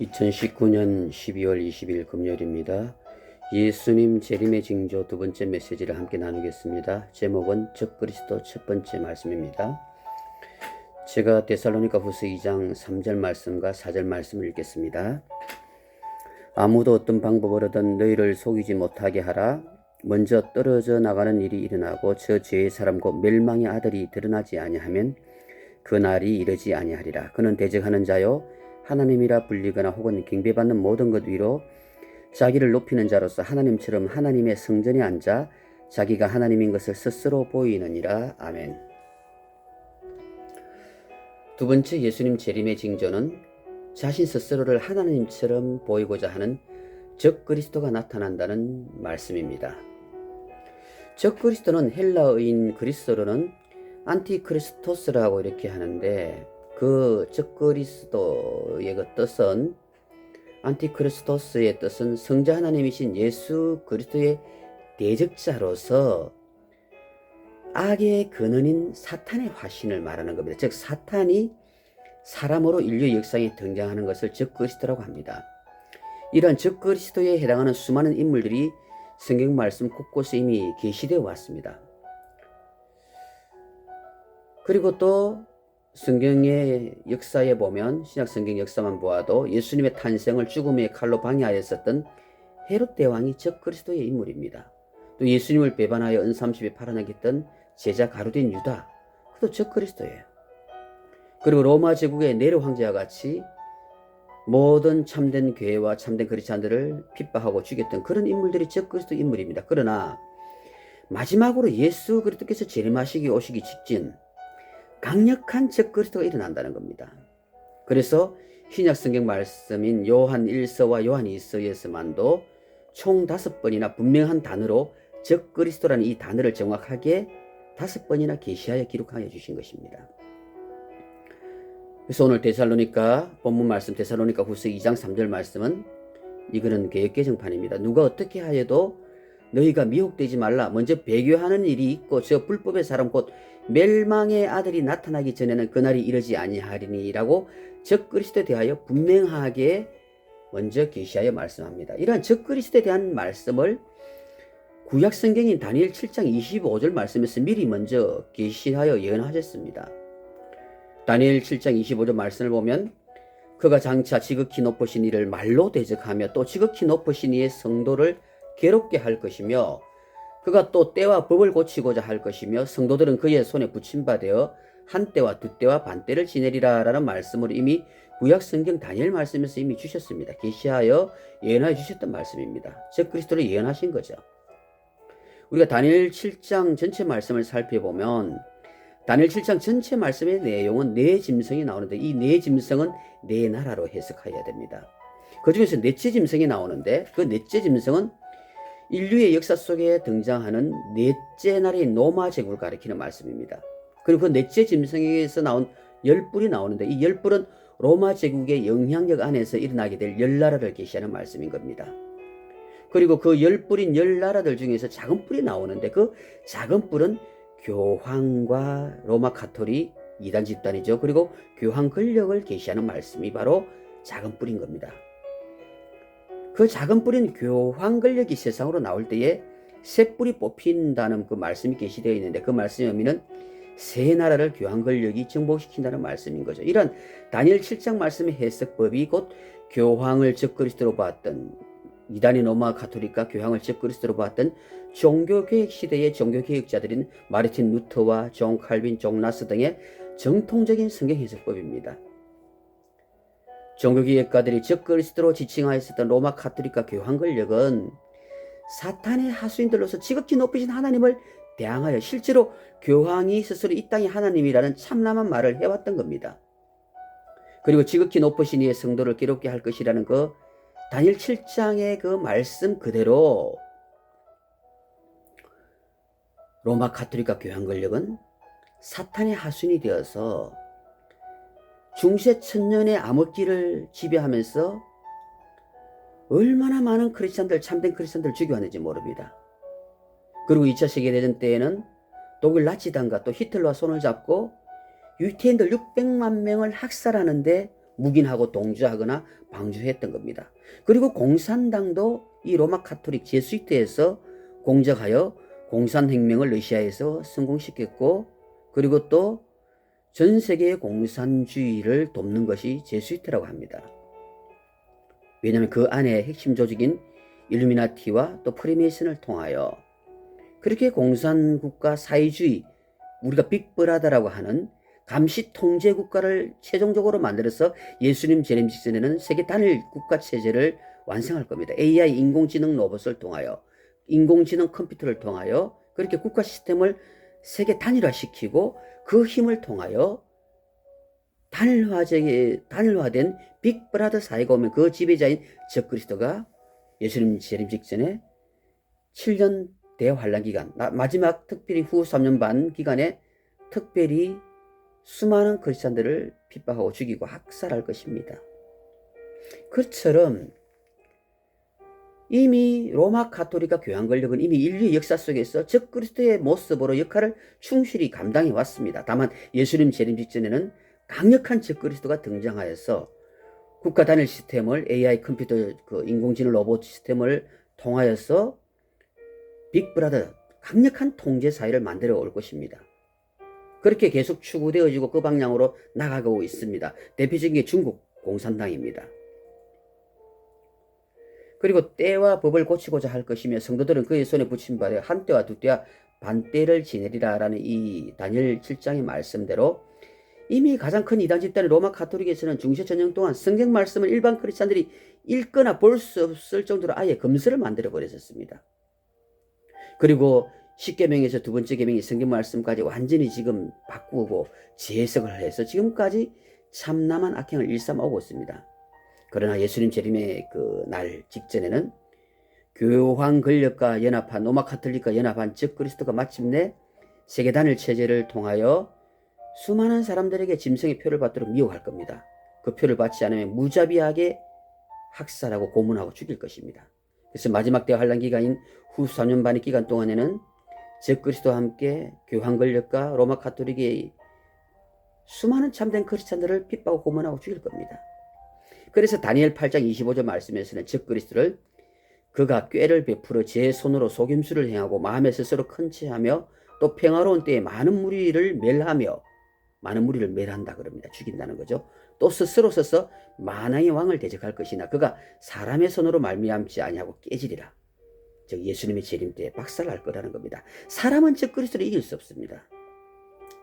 2019년 12월 20일 금요일입니다. 예수님 재림의 징조 두 번째 메시지를 함께 나누겠습니다. 제목은 적 그리스도 첫 번째 말씀입니다. 제가 데살로니가 후서 2장 3절 말씀과 4절 말씀을 읽겠습니다. 아무도 어떤 방법으로든 너희를 속이지 못하게 하라. 먼저 떨어져 나가는 일이 일어나고 저 죄의 사람 곧 멸망의 아들이 드러나지 아니하면 그 날이 이르지 아니하리라. 그는 대적하는 자요 하나님이라 불리거나 혹은 경배받는 모든 것 위로 자기를 높이는 자로서 하나님처럼 하나님의 성전에 앉아 자기가 하나님인 것을 스스로 보이느니라. 아멘. 두 번째 예수님 재림의 징조는 자신 스스로를 하나님처럼 보이고자 하는 적 그리스도가 나타난다는 말씀입니다. 적 그리스도는 헬라어인 그리스도로는 안티크리스토스라고 이렇게 하는데 그 적그리스도의 그 뜻은 안티크리스토스의 뜻은 성자 하나님이신 예수 그리스도의 대적자로서 악의 근원인 사탄의 화신을 말하는 겁니다. 즉 사탄이 사람으로 인류 역사에 등장하는 것을 적그리스도라고 합니다. 이러한 적그리스도에 해당하는 수많은 인물들이 성경 말씀 곳곳에 이미 계시되어 왔습니다. 그리고 또 성경의 역사에 보면 신약 성경 역사만 보아도 예수님의 탄생을 죽음의 칼로 방해하였었던 헤롯 대왕이 적 그리스도의 인물입니다. 또 예수님을 배반하여 은삼십에 팔아나겠던 제자 가루된 유다 그도 적 그리스도예요. 그리고 로마 제국의 네로 황제와 같이 모든 참된 교회와 참된 크리스찬들을 핍박하고 죽였던 그런 인물들이 적 그리스도 인물입니다. 그러나 마지막으로 예수 그리스도께서 재림하시기 오시기 직전 강력한 적그리스도가 일어난다는 겁니다. 그래서 신약 성경 말씀인 요한 1서와 요한 2서에서만도 총 다섯 번이나 분명한 단어로 적그리스도라는 이 단어를 정확하게 다섯 번이나 계시하여 기록하여 주신 것입니다. 그래서 오늘 데살로니가 본문 말씀 데살로니가 후서 2장 3절 말씀은 이거는 개혁 개정판입니다. 누가 어떻게 하여도 너희가 미혹되지 말라. 먼저 배교하는 일이 있고 저 불법의 사람 곧 멸망의 아들이 나타나기 전에는 그날이 이르지 아니하리니라고 적그리스도에 대하여 분명하게 먼저 계시하여 말씀합니다. 이러한 적그리스도에 대한 말씀을 구약 성경인 다니엘 7장 25절 말씀에서 미리 먼저 계시하여 예언하셨습니다. 다니엘 7장 25절 말씀을 보면 그가 장차 지극히 높으신 이를 말로 대적하며 또 지극히 높으신 이의 성도를 괴롭게 할 것이며 그가 또 때와 법을 고치고자 할 것이며 성도들은 그의 손에 붙임받아 한 때와 두 때와 반 때를 지내리라 라는 말씀을 이미 구약 성경 다니엘 말씀에서 이미 주셨습니다. 계시하여 예언하여 주셨던 말씀입니다. 즉 그리스도를 예언하신 거죠. 우리가 다니엘 7장 전체 말씀을 살펴보면 다니엘 7장 전체 말씀의 내용은 네 짐승이 나오는데 이 네 짐승은 네 나라로 해석해야 됩니다. 그 중에서 넷째 짐승이 나오는데 그 넷째 짐승은 인류의 역사 속에 등장하는 넷째 나라의 노마 제국을 가리키는 말씀입니다. 그리고 그 넷째 짐승에서 나온 열불이 나오는데 이 열불은 로마 제국의 영향력 안에서 일어나게 될 열나라를 계시하는 말씀인 겁니다. 그리고 그 열불인 열나라들 중에서 작은 뿔이 나오는데 그 작은 뿔은 교황과 로마 카톨릭 이단 집단이죠. 그리고 교황 권력을 계시하는 말씀이 바로 작은 뿔인 겁니다. 그 작은 뿔인 교황 권력이 세상으로 나올 때에 새 뿔이 뽑힌다는 그 말씀이 계시되어 있는데 그 말씀의 의미는 새 나라를 교황 권력이 정복시킨다는 말씀인 거죠. 이런 다니엘 7장 말씀의 해석법이 곧 교황을 적그리스도로 봤던 이단의 로마 가톨릭과 교황을 적그리스도로 봤던 종교개혁 시대의 종교개혁자들인 마르틴 루터와 존 칼빈, 존 나스 등의 정통적인 성경 해석법입니다. 종교개혁가들이 적그리스도로 지칭하였었던 로마 카톨릭과 교황 권력은 사탄의 하수인들로서 지극히 높으신 하나님을 대항하여 실제로 교황이 스스로 이 땅의 하나님이라는 참남한 말을 해왔던 겁니다. 그리고 지극히 높으신 이의 성도를 괴롭게 할 것이라는 그 다니엘 7장의 그 말씀 그대로 로마 카톨릭과 교황 권력은 사탄의 하수인이 되어서 중세 천년의 암흑기를 지배하면서 얼마나 많은 크리스천들 참된 크리스천들 죽여왔는지 모릅니다. 그리고 2차 세계대전 때에는 독일 나치당과 또 히틀러와 손을 잡고 유태인들 600만 명을 학살하는데 묵인하고 동조하거나 방조했던 겁니다. 그리고 공산당도 이 로마 카톨릭 제수이트에서 공작하여 공산혁명을 러시아에서 성공시켰고 그리고 또 전 세계의 공산주의를 돕는 것이 제수이트라고 합니다. 왜냐하면 그 안에 핵심 조직인 일루미나티와 또 프리메이슨을 통하여 그렇게 공산국가 사회주의 우리가 빅브라더라고 하는 감시 통제 국가를 최종적으로 만들어서 예수님 재림 직전에는 세계 단일 국가 체제를 완성할 겁니다. AI 인공지능 로봇을 통하여 인공지능 컴퓨터를 통하여 그렇게 국가 시스템을 세계 단일화시키고 그 힘을 통하여 단일화제, 단일화된 빅브라더 사회가 오면 그 지배자인 적그리스도가 예수님 재림 직전에 7년 대환란 기간, 나- 마지막 특별히 후 3년 반 기간에 특별히 수많은 크리스찬들을 핍박하고 죽이고 학살할 것입니다. 그처럼 이미 로마 카톨릭과 교황 권력은 이미 인류 역사 속에서 적그리스도의 모습으로 역할을 충실히 감당해 왔습니다. 다만 예수님 재림 직전에는 강력한 적그리스도가 등장하여서 국가 단일 시스템을 AI 컴퓨터 그 인공지능 로봇 시스템을 통하여서 빅브라더 강력한 통제 사회를 만들어 올 것입니다. 그렇게 계속 추구되어지고 그 방향으로 나가고 있습니다. 대표적인 게 중국 공산당입니다. 그리고 때와 법을 고치고자 할 것이며 성도들은 그의 손에 붙임 바되 한 때와 두 때와 반 때를 지내리라라는 이 다니엘 7장의 말씀대로 이미 가장 큰 이단 집단의 로마 카톨릭에서는 중세 전쟁 동안 성경 말씀을 일반 크리스찬들이 읽거나 볼 수 없을 정도로 아예 금서를 만들어 버렸었습니다. 그리고 10계명에서 두 번째 계명이 성경 말씀까지 완전히 지금 바꾸고 재해석을 해서 지금까지 참남한 악행을 일삼아오고 있습니다. 그러나 예수님 재림의 그 날 직전에는 교황 권력과 연합한 로마 카톨릭과 연합한 즉 그리스도가 마침내 세계 단일 체제를 통하여 수많은 사람들에게 짐승의 표를 받도록 미혹할 겁니다. 그 표를 받지 않으면 무자비하게 학살하고 고문하고 죽일 것입니다. 그래서 마지막 때 환란 기간인 후 3년 반의 기간 동안에는 적 그리스도와 함께 교황 권력과 로마 카톨릭의 수많은 참된 크리스찬들을 핍박하고 고문하고 죽일 겁니다. 그래서 다니엘 8장 25절 말씀에서는 적 그리스도를 그가 꾀를 베풀어 제 손으로 속임수를 행하고 마음에 스스로 큰 체하며 또 평화로운 때에 많은 무리를 멸하며 많은 무리를 멸한다 그럽니다. 죽인다는 거죠. 또 스스로 서서 만왕의 왕을 대적할 것이나 그가 사람의 손으로 말미암지 아니하고 깨지리라. 즉 예수님의 재림 때에 박살날 거라는 겁니다. 사람은 즉 그리스도를 이길 수 없습니다.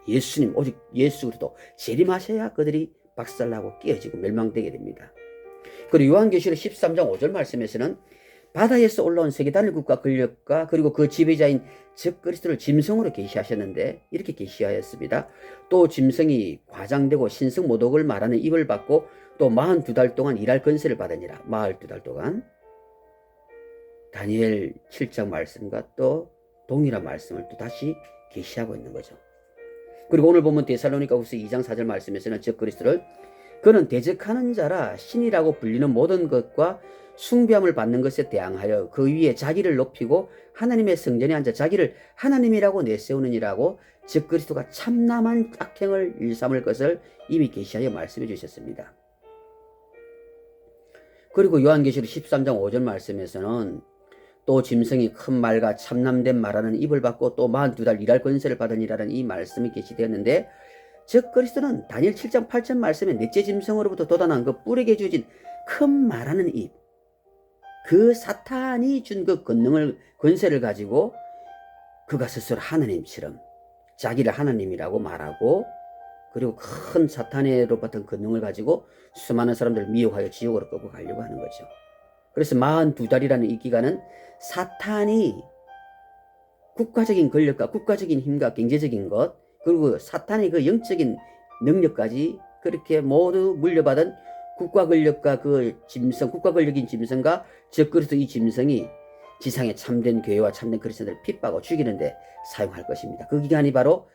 예수님 오직 예수 그리스도 재림하셔야 그들이 박살나고 깨어지고 멸망되게 됩니다. 그리고 요한계시록 13장 5절 말씀에서는 바다에서 올라온 세계 단일국가 권력과 그리고 그 지배자인 즉 그리스도를 짐승으로 계시하셨는데 이렇게 계시하였습니다. 또 짐승이 과장되고 신성 모독을 말하는 입을 받고 또 42달 동안 일할 권세를 받으니라. 42달 동안 다니엘 7장 말씀과 또 동일한 말씀을 또 다시 계시하고 있는 거죠. 그리고 오늘 보면 데살로니가후서 2장 4절 말씀에서는 즉 그리스도를 그는 대적하는 자라 신이라고 불리는 모든 것과 숭배함을 받는 것에 대항하여 그 위에 자기를 높이고 하나님의 성전에 앉아 자기를 하나님이라고 내세우느니라고 즉 그리스도가 참남한 악행을 일삼을 것을 이미 계시하여 말씀해 주셨습니다. 그리고 요한계시록 13장 5절 말씀에서는 또 짐승이 큰 말과 참남된 말하는 입을 받고 또 42달 일할 권세를 받으니라는 이 말씀이 계시되었는데 즉 그리스도는 다니엘 7장 8절 말씀에 넷째 짐승으로부터 돋아난 그 뿔에게 주어진 큰 말하는 입, 그 사탄이 준 그 권능을 권세를 가지고 그가 스스로 하나님처럼 자기를 하나님이라고 말하고 그리고 큰 사탄으로부터 권능을 가지고 수많은 사람들을 미혹하여 지옥으로 끌고 가려고 하는 거죠. 그래서 42달이라는 이 기간은 사탄이 국가적인 권력과 국가적인 힘과 경제적인 것 그리고 사탄의 그 영적인 능력까지 그렇게 모두 물려받은 국가 권력과 그 짐승, 국가 권력인 짐승과 적그리스도 이 짐승이 지상의 참된 교회와 참된 그리스도를 핍박하고 죽이는데 사용할 것입니다. 그 기간이 바로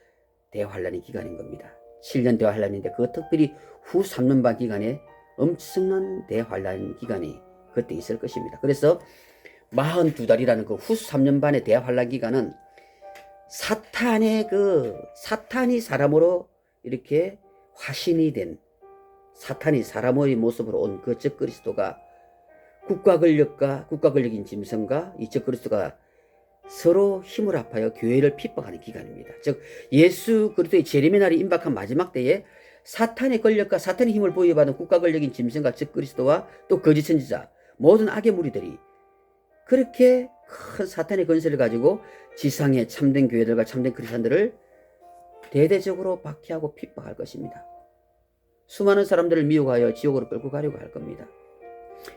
대환란의 기간인 겁니다. 7년 대환란인데 그 특별히 후 3년 반 기간에 엄청난 대환란 기간이 그때 있을 것입니다. 그래서 42달이라는 그후 3년 반의 대환란 기간은 사탄의 그 사탄이 사람으로 이렇게 화신이 된 사탄이 사람의 모습으로 온 그 적그리스도가 국가 권력과 국가 권력인 짐승과 이 적그리스도가 서로 힘을 합하여 교회를 핍박하는 기간입니다. 즉 예수 그리스도의 재림의 날이 임박한 마지막 때에 사탄의 권력과 사탄의 힘을 보유받은 국가 권력인 짐승과 적그리스도와 또 거짓 선지자 모든 악의 무리들이 그렇게 큰 사탄의 건세를 가지고 지상의 참된 교회들과 참된 크리스천들을 대대적으로 박해하고 핍박할 것입니다. 수많은 사람들을 미혹하여 지옥으로 끌고 가려고 할 겁니다.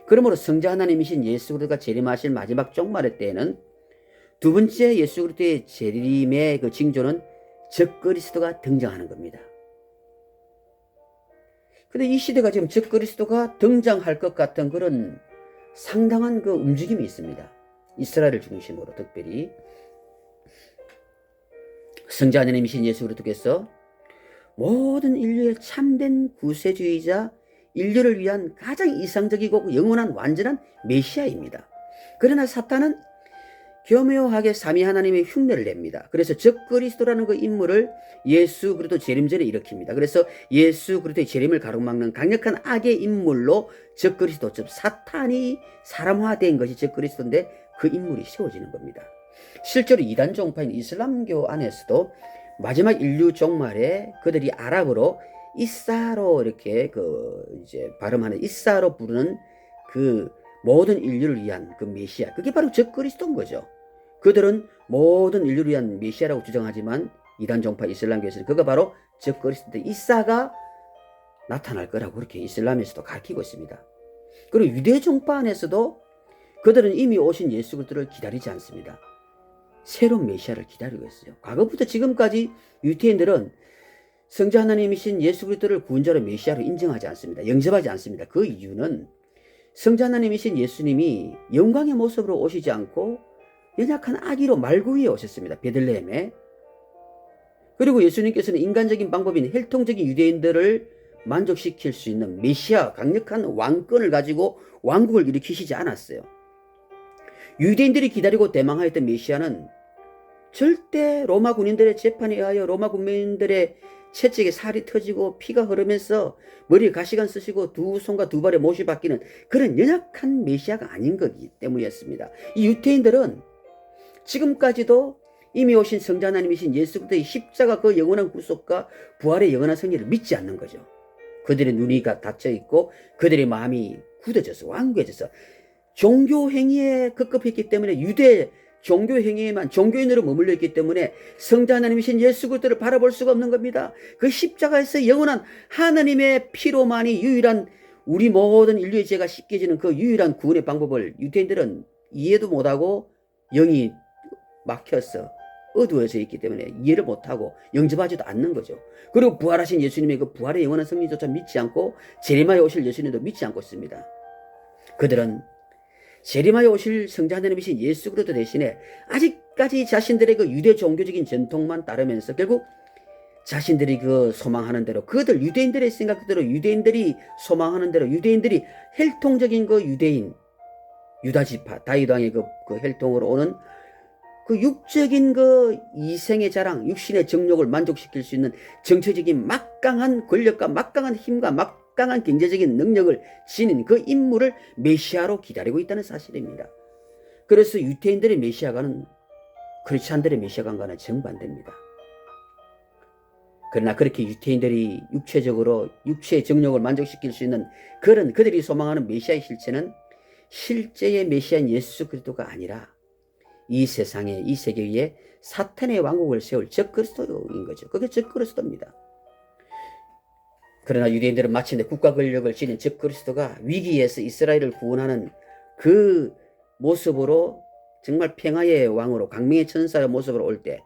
그러므로 성자 하나님이신 예수 그리스도가 재림하실 마지막 종말의 때에는 두 번째 예수 그리스도의 재림의 그 징조는 적그리스도가 등장하는 겁니다. 근데 이 시대가 지금 적그리스도가 등장할 것 같은 그런 상당한 그 움직임이 있습니다. 이스라엘을 중심으로 특별히 성자 하나님이 신 예수 그리스도께서 모든 인류의 참된 구세주의자 인류를 위한 가장 이상적이고 영원한 완전한 메시아입니다. 그러나 사탄은 교묘하게 삼위 하나님의 흉내를 냅니다. 그래서 적그리스도라는 그 인물을 예수 그리스도 재림 전에 일으킵니다. 그래서 예수 그리스도의 재림을 가로막는 강력한 악의 인물로 적그리스도 즉 사탄이 사람화된 것이 적그리스도인데 그 인물이 세워지는 겁니다. 실제로 이단 종파인 이슬람교 안에서도 마지막 인류 종말에 그들이 아랍어로 이사로 이렇게 그 이제 발음하는 이사로 부르는 그 모든 인류를 위한 그 메시아 그게 바로 적그리스도인 거죠. 그들은 모든 인류를 위한 메시아라고 주장하지만 이단 종파 이슬람교에서는 그가 바로 적그리스도 이사가 나타날 거라고 그렇게 이슬람에서도 가르치고 있습니다. 그리고 유대 종파 안에서도 그들은 이미 오신 예수 그리스도를 기다리지 않습니다. 새로운 메시아를 기다리고 있어요. 과거부터 지금까지 유태인들은 성자 하나님이신 예수 그리스도를 구원자로 메시아로 인정하지 않습니다. 영접하지 않습니다. 그 이유는 성자 하나님이신 예수님이 영광의 모습으로 오시지 않고 연약한 아기로 말구 위에 오셨습니다. 베들레헴에. 그리고 예수님께서는 인간적인 방법인 혈통적인 유대인들을 만족시킬 수 있는 메시아 강력한 왕권을 가지고 왕국을 일으키시지 않았어요. 유대인들이 기다리고 대망하였던 메시아는 절대 로마 군인들의 재판에 의하여 로마 군민들의 채찍에 살이 터지고 피가 흐르면서 머리에 가시관 쓰시고 두 손과 두 발에 못이 바뀌는 그런 연약한 메시아가 아닌 거기 때문이었습니다. 이 유태인들은 지금까지도 이미 오신 성자 하나님이신 예수 그리스도의 십자가 그 영원한 구속과 부활의 영원한 승리를 믿지 않는 거죠. 그들의 눈이 닫혀 있고 그들의 마음이 굳어져서 완고해져서 종교 행위에 급급했기 때문에 유대 종교 행위에만 종교인으로 머물러 있기 때문에 성자 하나님이신 예수 그리스도를 바라볼 수가 없는 겁니다. 그 십자가에서 영원한 하나님의 피로만이 유일한 우리 모든 인류의 죄가 씻겨지는 그 유일한 구원의 방법을 유대인들은 이해도 못하고 영이 막혀서 어두워져 있기 때문에 이해를 못하고 영접하지도 않는 거죠. 그리고 부활하신 예수님의 그 부활의 영원한 승리조차 믿지 않고 재림하여 오실 예수님도 믿지 않고 있습니다. 그들은 재림하여 오실 성자 하나님이신 예수 그리스도 대신에 아직까지 자신들의 그 유대 종교적인 전통만 따르면서 결국 자신들이 그 소망하는 대로 그들 유대인들의 생각대로 유대인들이 소망하는 대로 유대인들이 혈통적인 그 유대인 유다지파 다이당의 그, 그 혈통으로 오는 그 육적인 그 이생의 자랑, 육신의 정욕을 만족시킬 수 있는 정체적인 막강한 권력과 막강한 힘과 막강한 경제적인 능력을 지닌 그 인물을 메시아로 기다리고 있다는 사실입니다. 그래서 유태인들의 메시아가는 크리스찬들의 메시아관과는 정반대입니다. 그러나 그렇게 유태인들이 육체적으로 육체의 정욕을 만족시킬 수 있는 그런 그들이 소망하는 메시아의 실체는 실제의 메시아인 예수 그리스도가 아니라 이 세상에 이 세계 위에 사탄의 왕국을 세울 적그리스도인 거죠. 그게 적그리스도입니다. 그러나 유대인들은 마침내 국가 권력을 지닌 적그리스도가 위기에서 이스라엘을 구원하는 그 모습으로 정말 평화의 왕으로 강명의 천사의 모습으로 올 때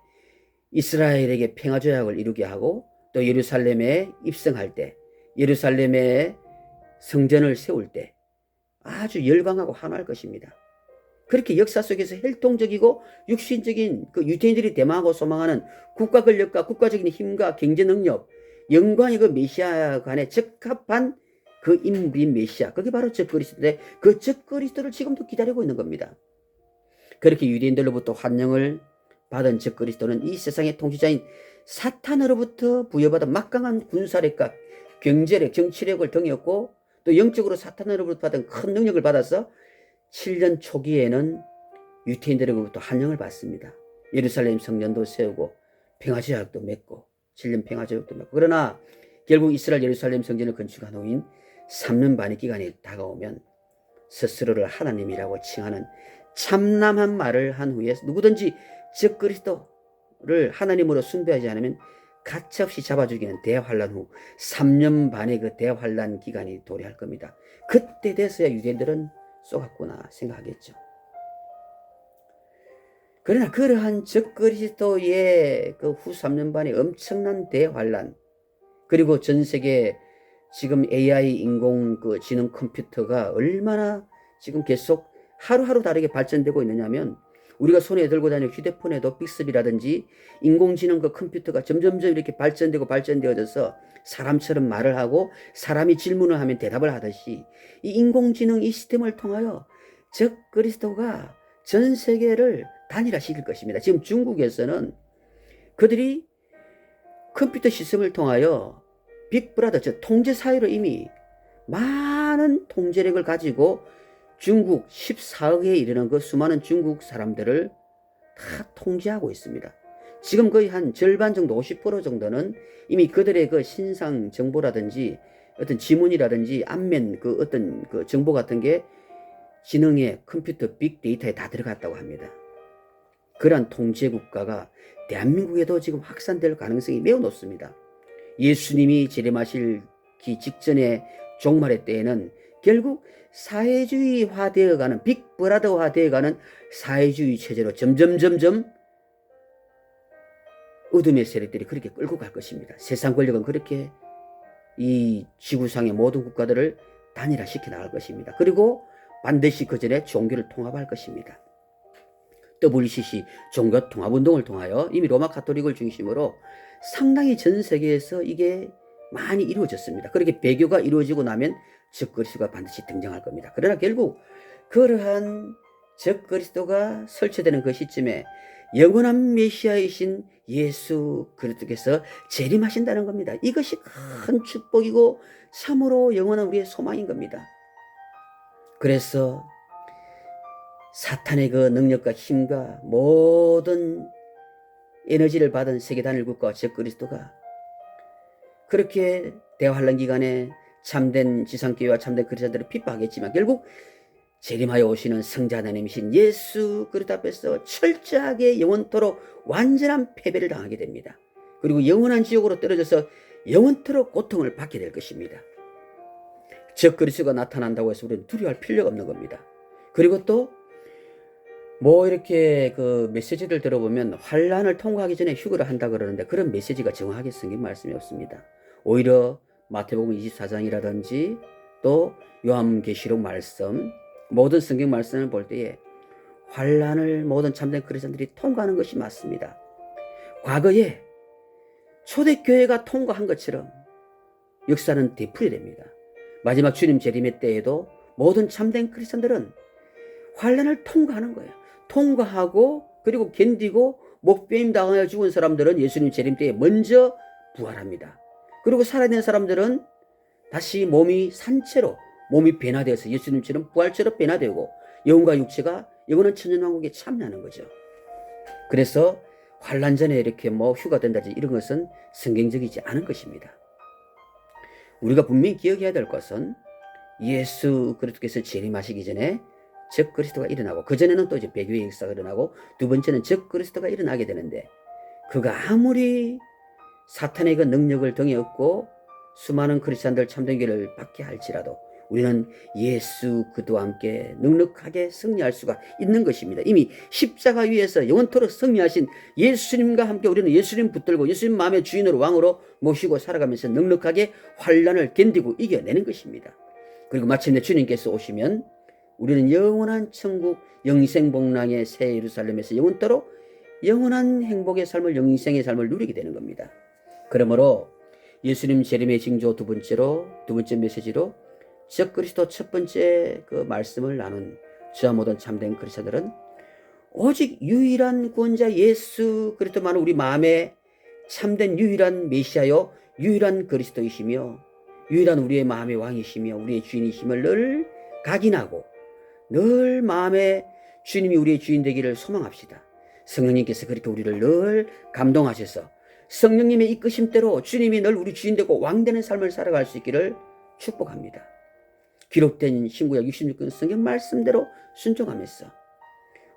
이스라엘에게 평화 조약을 이루게 하고 또 예루살렘에 입성할 때 예루살렘에 성전을 세울 때 아주 열광하고 환호할 것입니다. 그렇게 역사 속에서 혈통적이고 육신적인 그 유태인들이 대망하고 소망하는 국가 권력과 국가적인 힘과 경제 능력, 영광의 그 메시아 간에 적합한 그 인물인 메시아, 그게 바로 적그리스도인데 그 적그리스도를 지금도 기다리고 있는 겁니다. 그렇게 유대인들로부터 환영을 받은 적그리스도는 이 세상의 통치자인 사탄으로부터 부여받은 막강한 군사력과 경제력, 정치력을 등였고 또 영적으로 사탄으로부터 받은 큰 능력을 받아서 7년 초기에는 유태인들에게부터 한영을 받습니다. 예루살렘 성전도 세우고 평화제약도 맺고 7년 평화제약도 맺고 그러나 결국 이스라엘 예루살렘 성전을 건축한 후인 3년 반의 기간이 다가오면 스스로를 하나님이라고 칭하는 참남한 말을 한 후에 누구든지 적 그리스도를 하나님으로 숭배하지 않으면 가차없이 잡아 죽이는 대환란 후 3년 반의 그 대환란 기간이 도래할 겁니다. 그때 돼서야 유대인들은 쏘갔구나 생각하겠죠. 그러나 그러한 적 그리스도의 그 후 3년 반의 엄청난 대환란 그리고 전 세계 지금 AI 인공 그 지능 컴퓨터가 얼마나 지금 계속 하루하루 다르게 발전되고 있느냐면 우리가 손에 들고 다니는 휴대폰에도 픽셀이라든지 인공지능 그 컴퓨터가 점점점 이렇게 발전되고 발전되어져서 사람처럼 말을 하고 사람이 질문을 하면 대답을 하듯이 이 인공지능 이 시스템을 통하여 적 그리스도가 전 세계를 단일화시킬 것입니다. 지금 중국에서는 그들이 컴퓨터 시스템을 통하여 빅브라더, 즉 통제 사회로 이미 많은 통제력을 가지고 중국 14억에 이르는 그 수많은 중국 사람들을 다 통제하고 있습니다. 지금 거의 한 절반 정도, 50% 정도는 이미 그들의 그 신상 정보라든지 어떤 지문이라든지 안면 그 어떤 그 정보 같은 게 지능의 컴퓨터 빅데이터에 다 들어갔다고 합니다. 그러한 통제 국가가 대한민국에도 지금 확산될 가능성이 매우 높습니다. 예수님이 재림하실기 직전에 종말의 때에는 결국 사회주의화 되어가는 빅브라더화 되어가는 사회주의 체제로 점점 점점 어둠의 세력들이 그렇게 끌고 갈 것입니다. 세상 권력은 그렇게 이 지구상의 모든 국가들을 단일화시켜 나갈 것입니다. 그리고 반드시 그 전에 종교를 통합할 것입니다. WCC 종교 통합 운동을 통하여 이미 로마 카톨릭을 중심으로 상당히 전 세계에서 이게 많이 이루어졌습니다. 그렇게 배교가 이루어지고 나면 적그리스도가 반드시 등장할 겁니다. 그러나 결국 그러한 적그리스도가 설치되는 그 시점에 영원한 메시아이신 예수 그리스도께서 재림하신다는 겁니다. 이것이 큰 축복이고 참으로 영원한 우리의 소망인 겁니다. 그래서 사탄의 그 능력과 힘과 모든 에너지를 받은 세계 단일 국가와 적그리스도가 그렇게 대환란 기간에 참된 지상교회와 참된 그리스도들을 핍박하겠지만 결국 재림하여 오시는 성자 하나님이신 예수 그리스도 앞에서 철저하게 영원토록 완전한 패배를 당하게 됩니다. 그리고 영원한 지옥으로 떨어져서 영원토록 고통을 받게 될 것입니다. 적 그리스도가 나타난다고 해서 우리는 두려워할 필요가 없는 겁니다. 그리고 또 뭐 이렇게 그 메시지를 들어보면 환란을 통과하기 전에 휴거를 한다 그러는데 그런 메시지가 정확하게 성경 말씀이 없습니다. 오히려 마태복음 24장이라든지 또 요한계시록 말씀 모든 성경 말씀을 볼 때에 환란을 모든 참된 그리스도인들이 통과하는 것이 맞습니다. 과거에 초대교회가 통과한 것처럼 역사는 되풀이됩니다. 마지막 주님 재림의 때에도 모든 참된 크리스천들은 환란을 통과하는 거예요. 통과하고 그리고 견디고 목배임 당하여 죽은 사람들은 예수님 재림 때에 먼저 부활합니다. 그리고 살아있는 사람들은 다시 몸이 산채로 몸이 변화되어서 예수님처럼 부활처럼 변화되고 영혼과 육체가 영원한 천년왕국에 참여하는 거죠. 그래서 환란 전에 이렇게 뭐 휴가 된다든지 이런 것은 성경적이지 않은 것입니다. 우리가 분명히 기억해야 될 것은 예수 그리스도께서 재림하시기 전에 적 그리스도가 일어나고 그 전에는 또 이제 배교의 역사가 일어나고 두 번째는 적 그리스도가 일어나게 되는데 그가 아무리 사탄의 그 능력을 등에 업고 수많은 크리스찬들 참된교를 받게 할지라도 우리는 예수 그도와 함께 넉넉하게 승리할 수가 있는 것입니다. 이미 십자가 위에서 영원토록 승리하신 예수님과 함께 우리는 예수님 붙들고 예수님 마음의 주인으로 왕으로 모시고 살아가면서 넉넉하게 환란을 견디고 이겨내는 것입니다. 그리고 마침내 주님께서 오시면 우리는 영원한 천국 영생복랑의 새 예루살렘에서 영원토록 영원한 행복의 삶을 영생의 삶을 누리게 되는 겁니다. 그러므로 예수님 재림의 징조 두 번째로 두 번째 메시지로 적 그리스도 첫 번째 그 말씀을 나눈 저와 모든 참된 그리스도들은 오직 유일한 구원자 예수 그리스도만 우리 마음에 참된 유일한 메시아요 유일한 그리스도이시며 유일한 우리의 마음의 왕이시며 우리의 주인이심을 늘 각인하고 늘 마음에 주님이 우리의 주인 되기를 소망합시다. 성령님께서 그렇게 우리를 늘 감동하셔서 성령님의 이끄심대로 주님이 늘 우리 주인 되고 왕 되는 삶을 살아갈 수 있기를 축복합니다. 기록된 신구약 66권 성경 말씀대로 순종하면서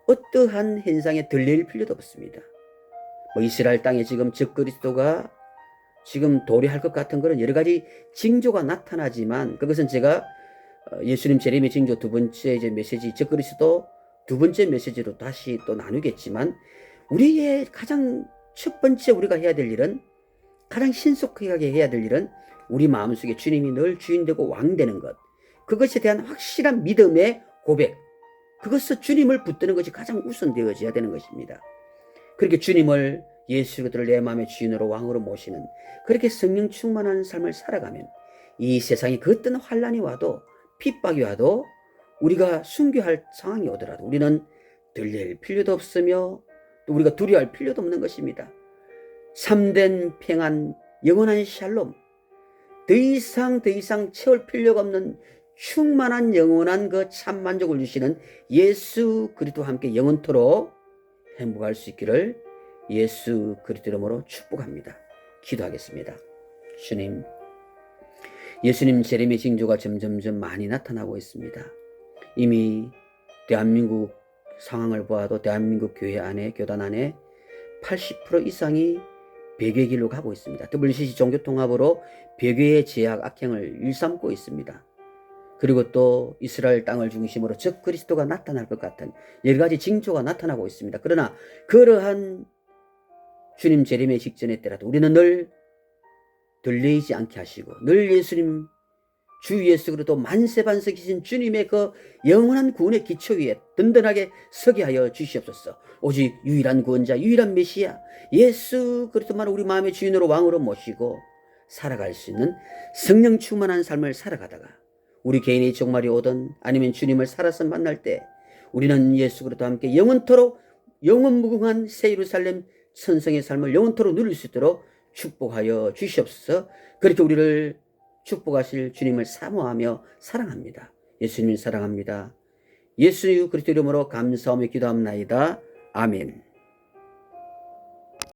어떠한 현상에 들릴 필요도 없습니다. 뭐 이스라엘 땅에 지금 적그리스도가 지금 도래할 것 같은 그런 여러 가지 징조가 나타나지만 그것은 제가 어, 예수님 재림의 징조 두 번째 이제 메시지 적그리스도 두 번째 메시지로 다시 또 나누겠지만 우리의 가장 첫 번째 우리가 해야 될 일은 가장 신속하게 해야 될 일은 우리 마음속에 주님이 늘 주인 되고 왕 되는 것 그것에 대한 확실한 믿음의 고백 그것을 주님을 붙드는 것이 가장 우선되어져야 되는 것입니다. 그렇게 주님을 예수 그들을 내 마음의 주인으로 왕으로 모시는 그렇게 성령 충만한 삶을 살아가면 이 세상에 그 어떤 환란이 와도 핍박이 와도 우리가 순교할 상황이 오더라도 우리는 들릴 필요도 없으며 또 우리가 두려워할 필요도 없는 것입니다. 참된 평안, 영원한 샬롬, 더 이상 더 이상 채울 필요가 없는 충만한 영원한 그 참 만족을 주시는 예수 그리스도와 함께 영원토록 행복할 수 있기를 예수 그리스도 이름으로 축복합니다. 기도하겠습니다. 주님, 예수님 재림의 징조가 점점점 많이 나타나고 있습니다. 이미 대한민국 상황을 보아도 대한민국 교회 안에 교단 안에 80% 이상이 배교의 길로 가고 있습니다. WCC 종교통합으로 배교의 제약 악행을 일삼고 있습니다. 그리고 또 이스라엘 땅을 중심으로 적 그리스도가 나타날 것 같은 여러 가지 징조가 나타나고 있습니다. 그러나 그러한 주님 재림의 직전에 때라도 우리는 늘 들리지 않게 하시고 늘 예수님 주 예수 그리스도 만세 반석이신 주님의 그 영원한 구원의 기초 위에 든든하게 서게 하여 주시옵소서. 오직 유일한 구원자, 유일한 메시아 예수 그리스도만 우리 마음의 주인으로 왕으로 모시고 살아갈 수 있는 성령 충만한 삶을 살아가다가 우리 개인의 종말이 오든 아니면 주님을 살아서 만날 때 우리는 예수 그리스도와 함께 영원토록 영원 무궁한 새 예루살렘 선성의 삶을 영원토록 누릴 수 있도록 축복하여 주시옵소서. 그렇게 우리를 축복하실 주님을 사모하며 사랑합니다. 예수님 사랑합니다. 예수 그리스도 이름으로 감사하며 기도합나이다. 아멘.